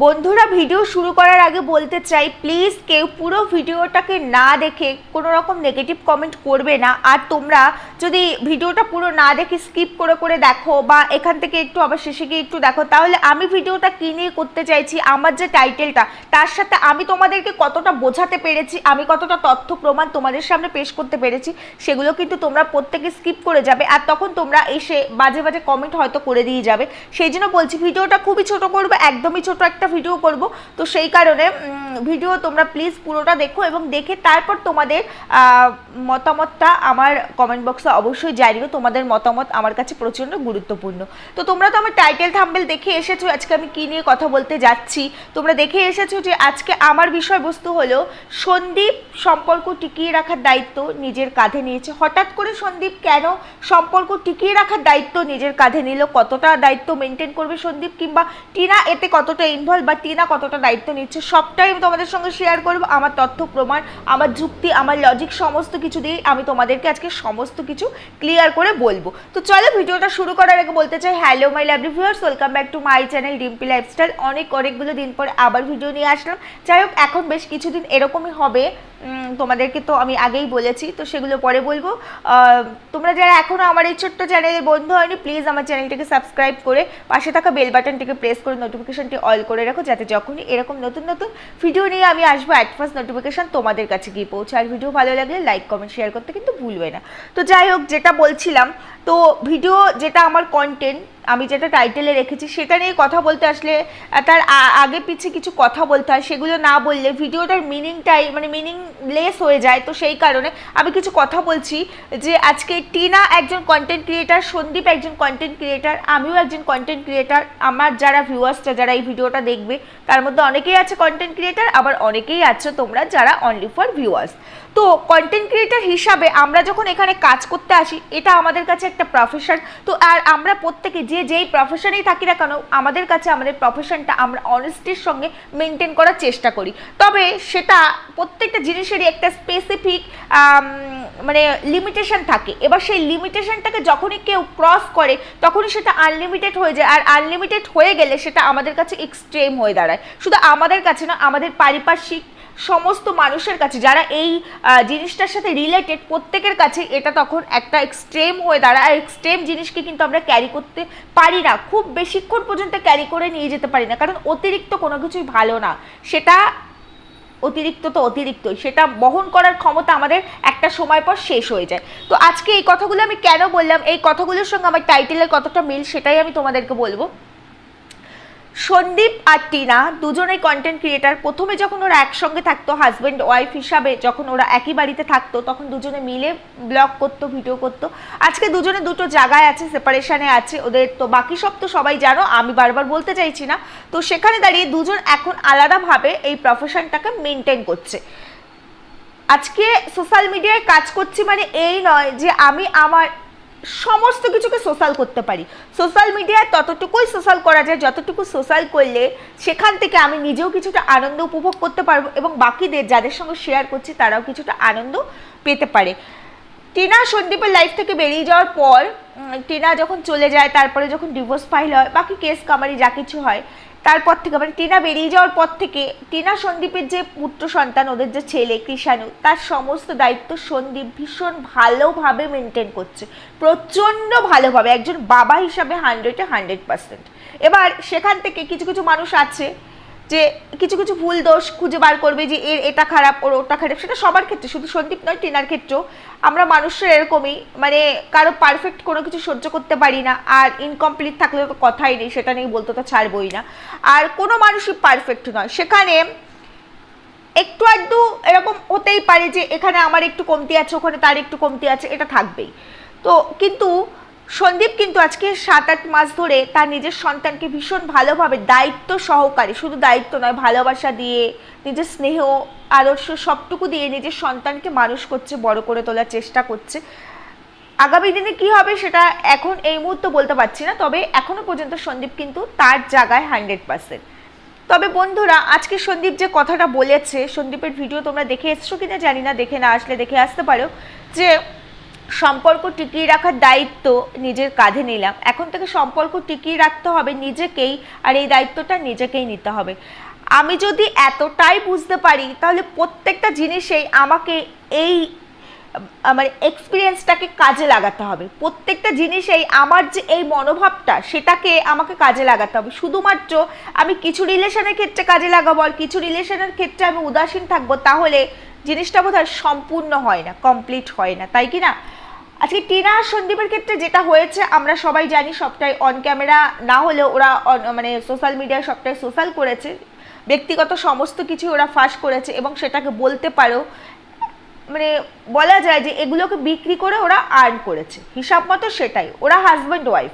বন্ধুরা, ভিডিও শুরু করার আগে বলতে চাই প্লিজ কেউ পুরো ভিডিওটাকে না দেখে কোনো রকম নেগেটিভ কমেন্ট করবে না। আর তোমরা যদি ভিডিওটা পুরো না দেখে স্কিপ করে করে দেখো বা এখান থেকে একটু আবার শেষে গিয়ে একটু দেখো, তাহলে আমি ভিডিওটা কী নিয়ে করতে চাইছি, আমার যে টাইটেলটা তার সাথে আমি তোমাদেরকে কতটা বোঝাতে পেরেছি, আমি কতটা তথ্য প্রমাণ তোমাদের সামনে পেশ করতে পেরেছি, সেগুলো কিন্তু তোমরা প্রত্যেকে স্কিপ করে যাবে। আর তখন তোমরা এসে বাজে বাজে কমেন্ট হয়তো করে দিয়ে যাবে। সেই জন্য বলছি, ভিডিওটা খুবই ছোট করবে, একদমই ছোট একটা ভিডিও করব। তো সেই কারণে ভিডিও তোমরা প্লিজ পুরোটা দেখো এবং দেখে তারপর তোমাদের মতামতটা আমার কমেন্ট বক্সে অবশ্যই জানিও। তোমাদের মতামত আমার কাছে প্রচণ্ড গুরুত্বপূর্ণ। তো তোমরা তো আমার টাইটেল থাম্বেল দেখে এসেছ, আজকে আমি কী নিয়ে কথা বলতে যাচ্ছি? তোমরা দেখে এসেছ যে আজকে আমার বিষয়বস্তু হলো সন্দীপ সম্পর্ক টিকিয়ে রাখার দায়িত্ব নিজের কাঁধে নিয়েছে। হঠাৎ করে সন্দীপ কেন সম্পর্ক টিকিয়ে রাখার দায়িত্ব নিজের কাঁধে নিল? কতটা দায়িত্ব মেনটেন করবে সন্দীপ কিংবা টিনা? এতে কতটা ইনভলভ বা টিনা কতটা দায়িত্ব নিচ্ছে, সবটাই আমি তোমাদের সঙ্গে শেয়ার করব। আমার তথ্য, প্রমাণ, আমার যুক্তি, আমার লজিক সমস্ত কিছু দিয়ে আমি তোমাদেরকে আজকে সমস্ত কিছু ক্লিয়ার করে বলব। তো চলো, ভিডিওটা শুরু করার আগে বলতে চাই hello my lovely viewers welcome back to my channel Dimpi lifestyle অনেক, অনেকগুলো দিন পরে আবার ভিডিও নিয়ে আসলাম। যাই হোক, এখন বেশ কিছুদিন এরকমই হবে। তোমাদেরকে তো আমি আগেই বলেছি, তো সেগুলো পরে বলব। তোমরা যারা এখনও আমার এই ছোট্ট চ্যানেলে বন্ধু হয়নি প্লিজ আমার চ্যানেলটিকে সাবস্ক্রাইব করে পাশে থাকা বেল বাটনটিকে প্রেস করে নোটিফিকেশনটি অল করে রাখো যাতে যখনই এরকম নতুন নতুন ভিডিও নিয়ে আমি আসব অ্যাট ফার্স্ট নোটিফিকেশন তোমাদের কাছে গিয়ে পৌঁছে। আর ভিডিও ভালো লাগলে লাইক কমেন্ট শেয়ার করতে কিন্তু ভুলবে না। তো যাই হোক, যেটা বলছিলাম, তো ভিডিও যেটা আমার কন্টেন্ট আমি যেটা টাইটেলে রেখেছি সেটা নিয়ে কথা বলতে আসলে তার আগে পিছে কিছু কথা বলতে হয়, সেগুলো না বললে ভিডিওটার মিনিংটাই মানে মিনিংলেস হয়ে যায়। তো সেই কারণে আমি কিছু কথা বলছি যে, আজকে টিনা একজন কন্টেন্ট ক্রিয়েটার সন্দীপ একজন কন্টেন্ট ক্রিয়েটার আমিও একজন কন্টেন্ট ক্রিয়েটার আমার যারা ভিউয়ার্সরা যারা এই ভিডিওটা দেখবে, তার মধ্যে অনেকেই আছে কন্টেন্ট ক্রিয়েটার আবার অনেকেই আছে তোমরা যারা অনলি ফর ভিউয়ার্স তো কন্টেন্ট ক্রিয়েটার হিসাবে আমরা যখন এখানে কাজ করতে আসি, এটা আমাদের কাছে একটা প্রফেশন তো আর আমরা প্রত্যেকে যে যেই প্রফেশনেই থাকি না কেন, আমাদের কাছে আমাদের প্রফেশনটা আমরা অনেস্টির সঙ্গে মেনটেন করার চেষ্টা করি। তবে সেটা প্রত্যেকটা জিনিসেরই একটা স্পেসিফিক মানে লিমিটেশন থাকে। এবার সেই লিমিটেশনটাকে যখনই কেউ ক্রস করে, তখনই সেটা আনলিমিটেড হয়ে যায়। আর আনলিমিটেড হয়ে গেলে সেটা আমাদের কাছে এক্সট্রিম হয়ে দাঁড়ায়। শুধু আমাদের কাছে না, আমাদের পারিপার্শ্বিক সমস্ত মানুষের কাছে, যারা এই জিনিসটার সাথে রিলেটেড প্রত্যেকের কাছে এটা তখন একটা এক্সট্রিম হয়ে দাঁড়ায়। আর এক্সট্রিম জিনিসকে কিন্তু আমরা ক্যারি করতে পারি না। খুব বেশিক্ষণ পর্যন্ত ক্যারি করে নিয়ে যেতে পারি না। কারণ অতিরিক্ত কোনো কিছুই ভালো না। সেটা অতিরিক্ত তো অতিরিক্তই। সেটা বহন করার ক্ষমতা আমাদের একটা সময় পর শেষ হয়ে যায়। তো আজকে এই কথাগুলো আমি কেন বললাম? এই কথাগুলোর সঙ্গে আমার টাইটেলের কতটা মিল সেটাই আমি তোমাদেরকে বলব। সন্দীপ আর টিনা দুজনেই কন্টেন্ট ক্রিয়েটার প্রথমে যখন ওরা একসঙ্গে থাকতো হাজব্যান্ড ওয়াইফ হিসাবে যখন ওরা একই বাড়িতে থাকতো, তখন দুজনে মিলে ব্লগ করতো ভিডিও করতো। আজকে দুজনে দুটো জায়গায় আছে সেপারেশনে আছে, ওদের তো বাকি সব তো সবাই জানো, আমি বারবার বলতে চাইছি না। তো সেখানে দাঁড়িয়ে দুজন এখন আলাদাভাবে এই প্রফেশনটাকে মেনটেন করছে। আজকে সোশ্যাল মিডিয়ায় কাজ করছি মানে এই নয় যে আমি আমার সমস্ত কিছুকে সোশ্যাল করতে পারি। সোশ্যাল মিডিয়ায় ততটুকুই সোশ্যাল করা যায়, যতটুকু সোশ্যাল করলে সেখান থেকে আমি নিজেও কিছুটা আনন্দ উপভোগ করতে পারব এবং বাকিদের যাদের সঙ্গে শেয়ার করছি তারাও কিছুটা আনন্দ পেতে পারে। টিনা সন্দীপের লাইফ থেকে বেরিয়ে যাওয়ার পর টিনা যখন চলে যায়, তারপরে যখন ডিভোর্স ফাইল হয়, বাকি কেস কামারি যা কিছু হয় তারপর থেকে মানে টিনা বেরিয়ে যাওয়ার পর থেকে টিনা সন্দীপের যে পুত্র সন্তান, ওদের যে ছেলে কৃষাণু, তার সমস্ত দায়িত্ব সন্দীপ ভীষণ ভালোভাবে মেনটেন করছে। প্রচণ্ড ভালোভাবে, একজন বাবা হিসাবে হান্ড্রেডে হান্ড্রেড পার্সেন্ট এবার সেখান থেকে কিছু কিছু মানুষ আছে যে কিছু কিছু ভুল দোষ খুঁজে বার করবে যে এর এটা খারাপ, ওর ওটা খারাপ, সেটা সবার ক্ষেত্রে। শুধু সন্দীপ নয়, টিনার ক্ষেত্রেও। আমরা মানুষের এরকমই মানে কারও পারফেক্ট কোনো কিছু সহ্য করতে পারি না, আর ইনকমপ্লিট থাকলে তো কথাই নেই, সেটা নিয়ে বলতে তো ছাড়বই না। আর কোনো মানুষই পারফেক্ট নয়। সেখানে একটু আধটু এরকম হতেই পারে যে এখানে আমার একটু কমতি আছে, ওখানে তার একটু কমতি আছে, এটা থাকবেই। তো কিন্তু সন্দীপ কিন্তু আজকে সাত আট মাস ধরে তার নিজের সন্তানকে ভীষণ ভালোভাবে দায়িত্ব সহকারে, শুধু দায়িত্ব নয়, ভালোবাসা দিয়ে, নিজের স্নেহ, আদর্শ সবটুকু দিয়ে নিজের সন্তানকে মানুষ করছে, বড় করে তোলার চেষ্টা করছে। আগামী দিনে কি হবে সেটা এখন এই মুহূর্তে বলতে পারছি না, তবে এখনও পর্যন্ত সন্দীপ কিন্তু তার জায়গায় হান্ড্রেড পার্সেন্ট। তবে বন্ধুরা, আজকে সন্দীপ যে কথাটা বলেছে, সন্দীপের ভিডিও তোমরা দেখে এসছো কিনা জানি না, দেখে না আসলে দেখে আসতে পারো যে সম্পর্ক টিকিয়ে রাখার দায়িত্ব নিজের কাঁধে নিলাম। এখন থেকে সম্পর্ক টিকিয়ে রাখতে হবে নিজেকেই আর এই দায়িত্বটা নিজেকেই নিতে হবে। আমি যদি এতটাই বুঝতে পারি, তাহলে প্রত্যেকটা জিনিসেই আমাকে এই, আমার এক্সপিরিয়েন্সটাকে কাজে লাগাতে হবে। প্রত্যেকটা জিনিসেই আমার যে এই মনোভাবটা, সেটাকে আমাকে কাজে লাগাতে হবে। শুধুমাত্র আমি কিছু রিলেশনের ক্ষেত্রে কাজে লাগাবো আর কিছু রিলেশনের ক্ষেত্রে আমি উদাসীন থাকব, তাহলে জিনিসটা বোধহয় সম্পূর্ণ হয় না কমপ্লিট হয় না। তাই কি না? আজকে টিনা আর সন্দীপের ক্ষেত্রে যেটা হয়েছে, আমরা সবাই জানি সবটাই অন ক্যামেরা না হলেও ওরা মানে সোশ্যাল মিডিয়ায় সবটাই সোশ্যাল করেছে। ব্যক্তিগত সমস্ত কিছু ওরা ফাঁস করেছে এবং সেটাকে বলতে পারো মানে বলা যায় যে এগুলোকে বিক্রি করে ওরা আর্ন করেছে। হিসাব মতো সেটাই। ওরা হাজব্যান্ড ওয়াইফ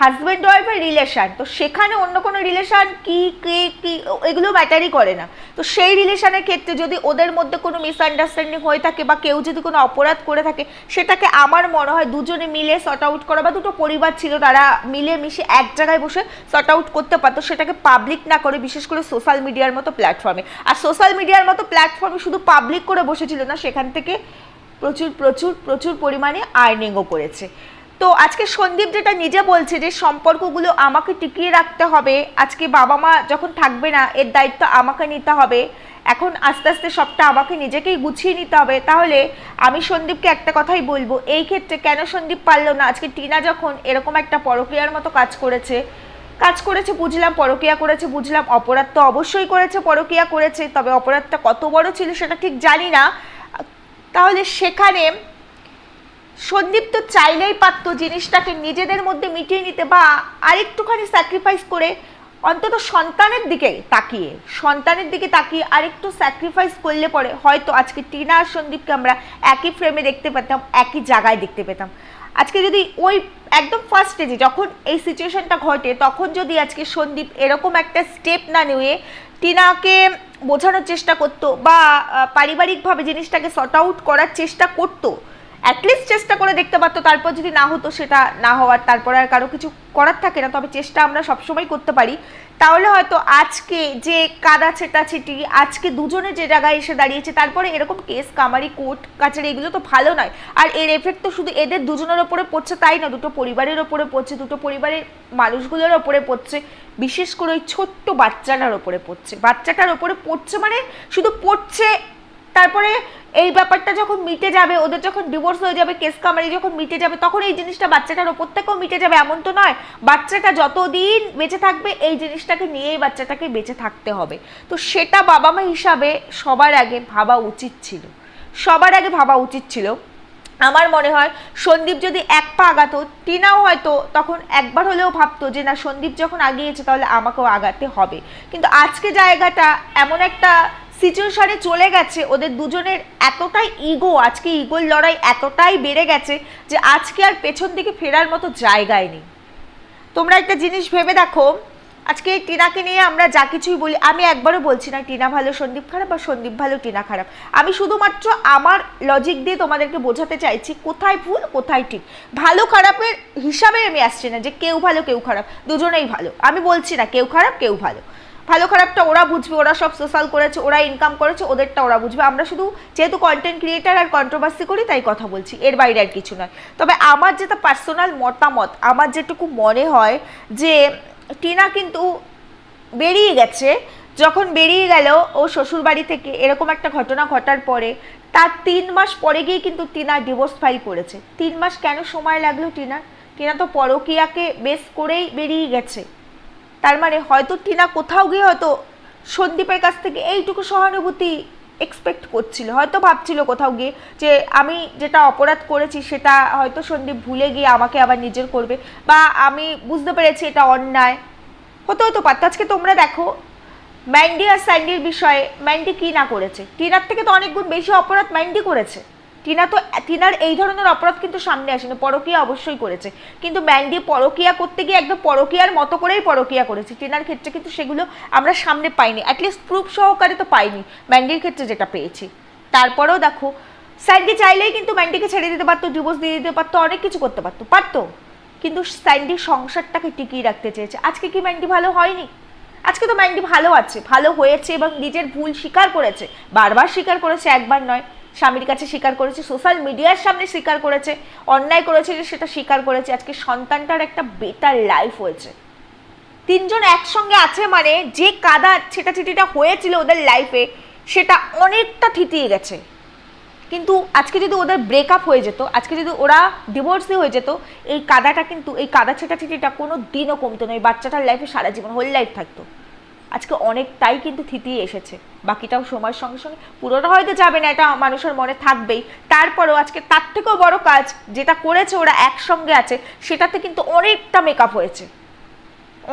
হাজব্যান্ড ওয়াইফের রিলেশন তো সেখানে অন্য কোনো রিলেশন কি, কে, কি এগুলো ম্যাটারই করে না। তো সেই রিলেশনের ক্ষেত্রে যদি ওদের মধ্যে কোনো মিসআন্ডারস্ট্যান্ডিং হয়ে থাকে বা কেউ যদি কোনো অপরাধ করে থাকে, সেটাকে আমার মনে হয় দুজনে মিলে সর্ট আউট করা বা দুটো পরিবার ছিল তারা মিলে মিশে এক জায়গায় বসে সর্ট আউট করতে পারতো, সেটাকে পাবলিক না করে বিশেষ করে সোশ্যাল মিডিয়ার মতো প্ল্যাটফর্মে আর সোশ্যাল মিডিয়ার মতো প্ল্যাটফর্মে শুধু পাবলিক করে বসেছিল না, সেখান থেকে প্রচুর প্রচুর প্রচুর পরিমাণে আর্নিংও করেছে। তো আজকে সন্দীপ যেটা নিজে বলছে যে সম্পর্কগুলো আমাকে টিকিয়ে রাখতে হবে, আজকে বাবা মা যখন থাকবে না, এর দায়িত্ব আমাকে নিতে হবে। এখন আস্তে আস্তে সবটা আমাকে নিজেকেই গুছিয়ে নিতে হবে। তাহলে আমি সন্দীপকে একটা কথাই বলব, এই ক্ষেত্রে কেন সন্দীপ পারল না? আজকে টিনা যখন এরকম একটা পরক্রিয়ার মতো কাজ করেছে কাজ করেছে বুঝলাম, পরকিয়া করেছে বুঝলাম, অপরাধ তো অবশ্যই করেছে, পরকিয়া করেছে, তবে অপরাধটা কত বড় ছিল সেটা ঠিক জানি না। তাহলে সেখানে সন্দীপ তো চাইলেই পারতো জিনিসটাকে নিজেদের মধ্যে মিটিয়ে নিতে বা আরেকটুখানি স্যাক্রিফাইস করে অন্তত সন্তানের দিকে তাকিয়ে। সন্তানের দিকে তাকিয়ে আরেকটু স্যাক্রিফাইস করলে পরে হয়তো আজকে টিনা আর সন্দীপকে আমরা একই ফ্রেমে দেখতে পেতাম, একই জায়গায় দেখতে পেতাম। আজকে যদি ওই একদম ফার্স্ট স্টেজে যখন এই সিচুয়েশনটা ঘটে, তখন যদি আজকে সন্দীপ এরকম একটা স্টেপ না নিয়ে টিনাকে বোঝানোর চেষ্টা করতো বা পারিবারিকভাবে জিনিসটাকে সর্ট আউট করার চেষ্টা করতো অ্যাটলিস্ট চেষ্টা করে দেখতে পারতো, তারপর যদি না হতো সেটা না হওয়ার, তারপরে আর কারও কিছু করার থাকে না, তবে চেষ্টা আমরা সবসময় করতে পারি। তাহলে হয়তো আজকে যে কাদা ছেটাছেটি আজকে দুজনে যে জায়গায় এসে দাঁড়িয়েছে, তারপরে এরকম কেস, কামারি, কোর্ট কাছারি এগুলো তো ভালো নয়। আর এর এফেক্ট তো শুধু এদের দুজনের ওপরে পড়ছে তাই না, দুটো পরিবারের ওপরে পড়ছে, দুটো পরিবারের মানুষগুলোর ওপরে পড়ছে, বিশেষ করে ওই ছোট্ট বাচ্চাটার ওপরে পড়ছে। বাচ্চাটার ওপরে পড়ছে মানে শুধু পড়ছে তারপরে এই ব্যাপারটা যখন মিটে যাবে, ওদের যখন ডিভোর্স হয়ে যাবে কেস কামারি যখন মিটে যাবে, তখন এই জিনিসটা বাচ্চাটার ওপর থেকেও মিটে যাবে। এমন তো নয়, বাচ্চাটা যতদিন বেঁচে থাকবে, এই জিনিসটাকে নিয়েই বাচ্চাটাকে বেঁচে থাকতে হবে। তো সেটা বাবা মা হিসাবে সবার আগে ভাবা উচিত ছিল। সবার আগে ভাবা উচিত ছিল। আমার মনে হয় সন্দীপ যদি এক পা আগাতো, টিনাও হয়তো তখন একবার হলেও ভাবতো যে, না, সন্দীপ যখন আগিয়েছে, তাহলে আমাকেও আগাতে হবে। কিন্তু আজকে জায়গাটা এমন একটা সিচুয়েশনে চলে গেছে। ওদের দুজনের এতটাই ইগো আজকে ইগোর লড়াই এতটাই বেড়ে গেছে যে আজকে আর পেছন দিকে ফেরার মতো জায়গায় নেই। তোমরা একটা জিনিস ভেবে দেখো, আজকে টিনাকে নিয়ে আমরা যা কিছুই বলি, আমি একবারও বলছি না টিনা ভালো, সন্দীপ খারাপ বা সন্দীপ ভালো, টিনা খারাপ। আমি শুধুমাত্র আমার লজিক দিয়ে তোমাদেরকে বোঝাতে চাইছি কোথায় ভুল, কোথায় ঠিক। ভালো খারাপের হিসাবে আমি আসছি না যে কেউ ভালো, কেউ খারাপ, দুজনেই ভালো। আমি বলছি না কেউ খারাপ, কেউ ভালো। ভালো খারাপটা ওরা বুঝবে, ওরা সব সোশ্যাল করেছে, ওরা ইনকাম করেছে, ওদেরটা ওরা বুঝবে। আমরা শুধু যেহেতু কন্টেন্ট ক্রিয়েটার আর কন্ট্রোভার্সি করি, তাই কথা বলছি। এর বাইরে আর কিছু নয়। তবে আমার যেটা পার্সোনাল মতামত, আমার যেটুকু মনে হয় যে, টিনা কিন্তু বেরিয়ে গেছে। যখন বেরিয়ে গেল, ও শ্বশুর বাড়ি থেকে, এরকম একটা ঘটনা ঘটার পরে, তার তিন মাস পরে গিয়ে কিন্তু টিনা ডিভোর্স ফাইল করেছে। তিন মাস কেন সময় লাগল টিনার? টিনা তো পরকিয়াকে বেস করেই বেরিয়ে গেছে। তার মানে হয়তো টিনা কোথাও গিয়ে হয়তো সন্দীপের কাছ থেকে এইটুকু সহানুভূতি এক্সপেক্ট করছিল, হয়তো ভাবছিল কোথাও গিয়ে যে আমি যেটা অপরাধ করেছি সেটা হয়তো সন্দীপ ভুলে গিয়ে আমাকে আবার নিজের করবে বা আমি বুঝতে পেরেছি এটা অন্যায়। হতে হতো পারত আজকে তোমরা দেখো ম্যান্ডি আর স্যান্ডির বিষয়ে ম্যান্ডি কি না করেছে? টিনার থেকে তো অনেক গুণ বেশি অপরাধ ম্যান্ডি করেছে। টিনা তো, টিনার এই ধরনের অপরাধ কিন্তু সামনে আসেনি, পরকিয়া অবশ্যই করেছে। কিন্তু ম্যান্ডি পরকিয়া করতে গিয়ে একদম পরকিয়ার মতো করেই পরকিয়া করেছে। টিনার ক্ষেত্রে কিন্তু সেগুলো আমরা সামনে পাইনি অ্যাটলিস্ট প্রুফ সহকারে তো পাইনি ম্যান্ডির ক্ষেত্রে যেটা পেয়েছি। তারপরেও দেখো, স্যান্ডি চাইলেই কিন্তু ম্যান্ডিকে ছেড়ে দিতে পারতো, ডিভোর্স দিয়ে দিতে পারতো, অনেক কিছু করতে পারতো পারতো। কিন্তু স্যান্ডি সংসারটাকে টিকিয়ে রাখতে চেয়েছে। আজকে কি ম্যান্ডি ভালো হয়নি? আজকে তো ম্যান্ডি ভালো আছে, ভালো হয়েছে এবং নিজের ভুল স্বীকার করেছে। বারবার স্বীকার করেছে, একবার নয়। স্বামীর কাছে স্বীকার করেছে সোশ্যাল মিডিয়ার সামনে স্বীকার করেছে, অন্যায় করেছে যে সেটা স্বীকার করেছে। আজকে সন্তানটার একটা বেটার লাইফ হয়েছে। তিনজন একসঙ্গে আছে মানে যে কাদা ছেটাছেটিটা হয়েছিল ওদের লাইফে সেটা অনেকটা থিতিয়ে গেছে। কিন্তু আজকে যদি ওদের ব্রেকআপ হয়ে যেত, আজকে যদি ওরা ডিভোর্সই হয়ে যেত, এই কাদাটা কিন্তু, এই কাদা ছেটাছেটিটা কোনো দিনও কমতো না। এই বাচ্চাটার লাইফে সারা জীবন হোল লাইফ থাকতো। আজকে অনেকটাই কিন্তু থিতিয়ে এসেছে। বাকিটাও সময়ের সঙ্গে সঙ্গে পুরোটা হয়তো যাবে না, এটা মানুষের মনে থাকবেই। তারপরেও আজকে তার থেকেও বড় কাজ যেটা করেছে ওরা একসঙ্গে আছে, সেটাতে কিন্তু অনেকটা মেকআপ হয়েছে।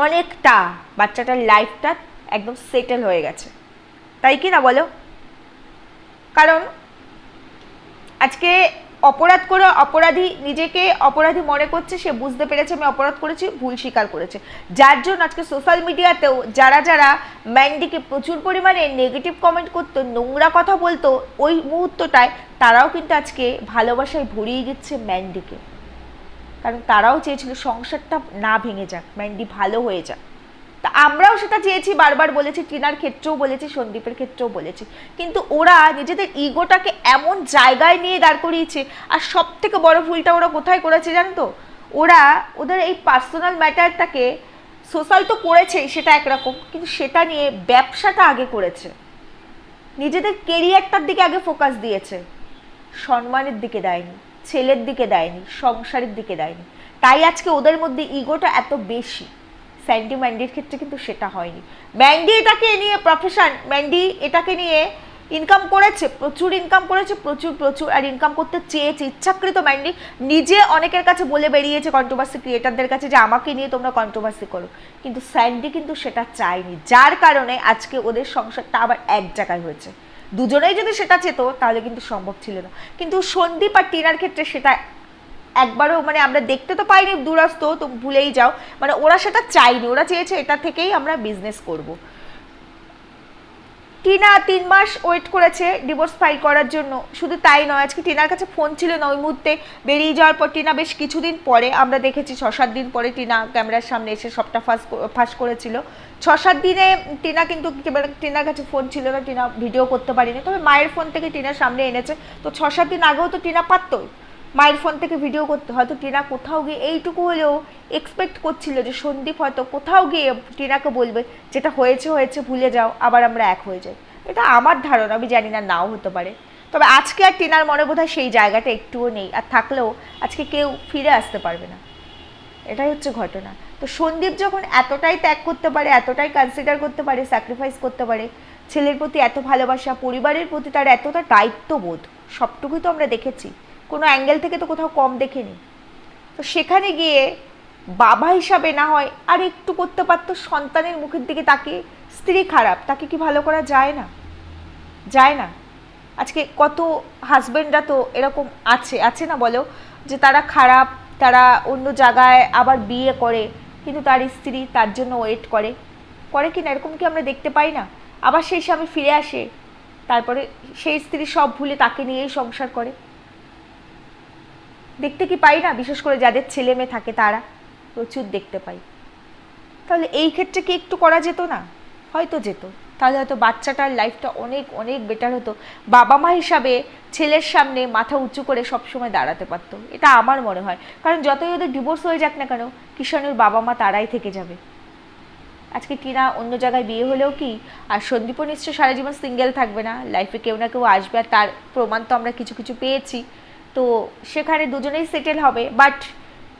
অনেকটা। বাচ্চাটার লাইফটা একদম সেটেল হয়ে গেছে। তাই কি না বলো? কারণ আজকে অপরাধ করে অপরাধী নিজেকে অপরাধী মনে করছে, সে বুঝতে পেরেছে আমি অপরাধ করেছি, ভুল স্বীকার করেছে। যার জন্য আজকে সোশ্যাল মিডিয়াতেও যারা যারা ম্যান্ডিকে প্রচুর পরিমাণে নেগেটিভ কমেন্ট করতো, নোংরা কথা বলতো, ওই মুহূর্তটায় তারাও কিন্তু আজকে ভালোবাসায় ভরিয়ে দিচ্ছে ম্যান্ডিকে। কারণ তারাও চেয়েছিল সংসারটা না ভেঙে যাক, ম্যান্ডি ভালো হয়ে যাক। তা আমরাও সেটা চেয়েছি, বারবার বলেছি, টিনার ক্ষেত্রেও বলেছি, সন্দীপের ক্ষেত্রেও বলেছি। কিন্তু ওরা নিজেদের ইগোটাকে এমন জায়গায় নিয়ে দাঁড় করিয়েছে, আর সব থেকে বড় ভুলটা ওরা কোথায় করেছে জানো তো? ওরা ওদের এই পার্সোনাল ম্যাটারটাকে সোশ্যাল তো করেছেই সেটা একরকম, কিন্তু সেটা নিয়ে ব্যবসাটা আগে করেছে। নিজেদের কেরিয়ারটার দিকে আগে ফোকাস দিয়েছে। সম্মানের দিকে দেয়নি, ছেলের দিকে দেয়নি, সংসারের দিকে দেয়নি। তাই আজকে ওদের মধ্যে ইগোটা এত বেশি। স্যান্ডি ম্যান্ডির ক্ষেত্রে কিন্তু সেটা হয়নি। ম্যান্ডি এটাকে নিয়ে প্রফেশন ম্যান্ডি এটাকে নিয়ে ইনকাম করেছে, প্রচুর ইনকাম করেছে, প্রচুর প্রচুর, আর ইনকাম করতে চেয়েছে, ইচ্ছাকৃত ম্যান্ডি নিজে অনেকের কাছে বলে বেরিয়েছে কন্ট্রোভার্সি ক্রিয়েটারদের কাছে যে আমাকে নিয়ে তোমরা কন্ট্রোভার্সি করো। কিন্তু স্যান্ডি কিন্তু সেটা চায়নি, যার কারণে আজকে ওদের সংসারটা আবার এক জায়গায় হয়েছে। দুজনেই যদি সেটা চেত, তাহলে কিন্তু সম্ভব ছিল না। কিন্তু সন্দীপ আর টিনার ক্ষেত্রে সেটা একবারও মানে আমরা দেখতে তো পাইনি দূরস্থ তো ভুলেই যাও। মানে ওরা সেটা চাইনি, ওরা চেয়েছে এটা থেকেই আমরা বিজনেস করব। টিনা তিন মাস ওয়েট করেছে ডিভোর্স ফাইল করার জন্য। শুধু তাই নয়, আজকে টিনার কাছে ফোন ছিল না ওই মুহূর্তে। বেরিয়ে যাওয়ার পর টিনা বেশ কিছুদিন পরে, আমরা দেখেছি ছ সাত দিন পরে টিনা ক্যামেরার সামনে এসে সবটা ফাঁস ফাঁস করেছিল। ছ সাত দিনে টিনা কিন্তু টিনার কাছে ফোন ছিল না, টিনা ভিডিও করতে পারিনি। তবে মায়ের ফোন থেকে টিনার সামনে এনেছে। তো ছ সাত দিন আগেও তো টিনা পারতো মায়ের ফোন থেকে ভিডিও করতে, হয়তো টিনা কোথাও গিয়ে এইটুকু হলেও এক্সপেক্ট করছিল যে সন্দীপ হয়তো কোথাও গিয়ে টিনাকে বলবে, যেটা হয়েছে হয়েছে, ভুলে যাও, আবার আমরা এক হয়ে যাই। এটা আমার ধারণা, আমি জানি না, নাও হতে পারে। তবে আজকে আর টিনার মনে বোধ সেই জায়গাটা একটুও নেই, আর থাকলেও আজকে কেউ ফিরে আসতে পারবে না। এটাই হচ্ছে ঘটনা। তো সন্দীপ যখন এতটাই ত্যাগ করতে পারে, এতটাই কনসিডার করতে পারে স্যাক্রিফাইস করতে পারে, ছেলের প্রতি এত ভালোবাসা, পরিবারের প্রতি তার এতটা দায়িত্ববোধ, সবটুকুই তো আমরা দেখেছি। কোনো অ্যাঙ্গেল থেকে তো কোথাও কম দেখিনি। তো সেখানে গিয়ে বাবা হিসাবে না হয় আর একটু করতে পারতো সন্তানের মুখের দিকে তাকে স্ত্রী খারাপ, তাকে কি ভালো করা যায় না? যায় না। আজকে কত হাজবেন্ডরা তো এরকম আছে আছে না বলো? যে তারা খারাপ, তারা অন্য জায়গায় আবার বিয়ে করে, কিন্তু তার স্ত্রী তার জন্য ওয়েট করে। করে কি না? এরকম কি আমরা দেখতে পাই না? আবার সেই স্বামী ফিরে আসে, তারপরে সেই স্ত্রী সব ভুলে তাকে নিয়েই সংসার করে। দেখতে কি পাই না? বিশেষ করে যাদের ছেলে মেয়ে থাকে তারা, প্রচুর দেখতে পাই। তাহলে এই ক্ষেত্রে কি একটু করা যেত না? হয়তো যেত। তাহলে হয়তো বাচ্চাটার লাইফটা অনেক অনেক বেটার হতো। বাবা মা হিসাবে ছেলের সামনে মাথা উঁচু করে সবসময় দাঁড়াতে পারতো। এটা আমার মনে হয়। কারণ যতই ওদের ডিভোর্স হয়ে যাক না কেন, কিষাণুর বাবা মা তারাই থেকে যাবে। আজকে টিনা অন্য জায়গায় বিয়ে হলেও কি, আর সন্দীপও নিশ্চয় সারা জীবন সিঙ্গেল থাকবে না। লাইফে কেউ না কেউ আসবে, আর তার প্রমাণ তো আমরা কিছু কিছু পেয়েছি। তো সেখানে দুজনেই সেটেল হবে বাট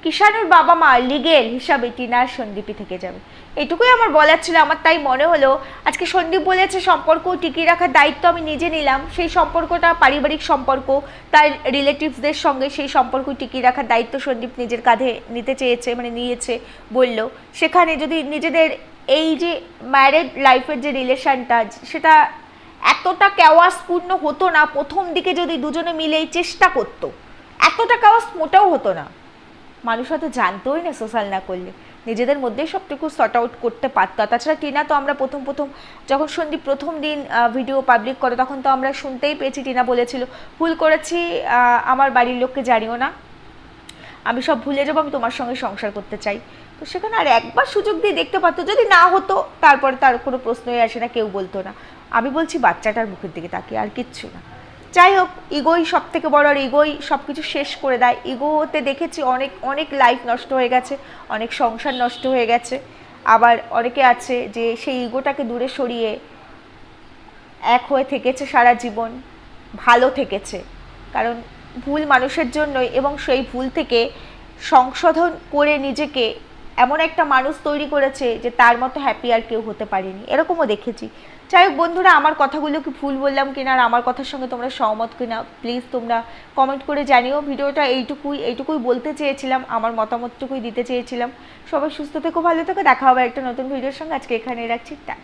কিষাণুর বাবা মা লিগেল হিসাবে টিনার সন্দীপই থেকে যাবে। এটুকুই আমার বলার ছিল, আমার তাই মনে হলো, আজকে সন্দীপ বলেছে সম্পর্ক টিকিয়ে রাখার দায়িত্ব আমি নিজে নিলাম, সেই সম্পর্কটা পারিবারিক সম্পর্ক, তার রিলেটিভসদের সঙ্গে সেই সম্পর্ক টিকিয়ে রাখার দায়িত্ব সন্দীপ নিজের কাঁধে নিতে চেয়েছে মানে নিয়েছে, বলল। সেখানে যদি নিজেদের এই যে ম্যারেড লাইফের যে রিলেশনটা সেটা এতটা কেওয়াসপূর্ণ হতো না, প্রথম দিকে যদি দুজনে মিলেই চেষ্টা করতো, এতটা কেওয়াস মোটাও হতো না। মানুষ হয়তো জানতোই না সোশ্যাল না করলে। নিজেদের মধ্যেই সবটুকু সর্ট আউট করতে পারতো। তাছাড়া টিনা তো আমরা প্রথম প্রথম যখন সন্দীপ প্রথম দিন ভিডিও পাবলিক করে, তখন তো আমরা শুনতেই পেয়েছি, টিনা বলেছিল, ভুল করেছি আমার বাড়ির লোককে জানিও না। আমি সব ভুলে যাব, আমি তোমার সঙ্গে সংসার করতে চাই। তো সেখানে আর একবার সুযোগ দিয়ে দেখতে পারতো, যদি না হতো, তারপরে তার কোনো প্রশ্নই আসে না, কেউ বলতো না। আমি বলছি বাচ্চাটার মুখের দিকে তাকিয়ে, আর কিচ্ছু না। যাই হোক, ইগোই সব থেকে বড়, আর ইগোই সব কিছু শেষ করে দেয়। ইগোতে দেখেছি অনেক অনেক লাইফ নষ্ট হয়ে গেছে, অনেক সংসার নষ্ট হয়ে গেছে। আবার অনেকে আছে যে সেই ইগোটাকে দূরে সরিয়ে এক হয়ে থেকেছে সারা জীবন, ভালো থেকেছে। কারণ ভুল মানুষের জন্যই এবং সেই ভুল থেকে সংশোধন করে নিজেকে এমন একটা মানুষ তৈরি করেছে যে তার মতো হ্যাপি আর কেউ হতে পারেনি। এরকমও দেখেছি। যাই হোক বন্ধুরা, আমার কথাগুলো কি ভুল বললাম কিনা আর আমার কথার সঙ্গে তোমরা সহমত কিনা প্লিজ তোমরা কমেন্ট করে জানিও। ভিডিওটা এইটুকুই এইটুকুই বলতে চেয়েছিলাম, আমার মতামতটুকুই দিতে চেয়েছিলাম। সবাই সুস্থ থেকো, ভালো থেকো, দেখা হবে একটা নতুন ভিডিওর সঙ্গে। আজকে এখানে রাখছি। টা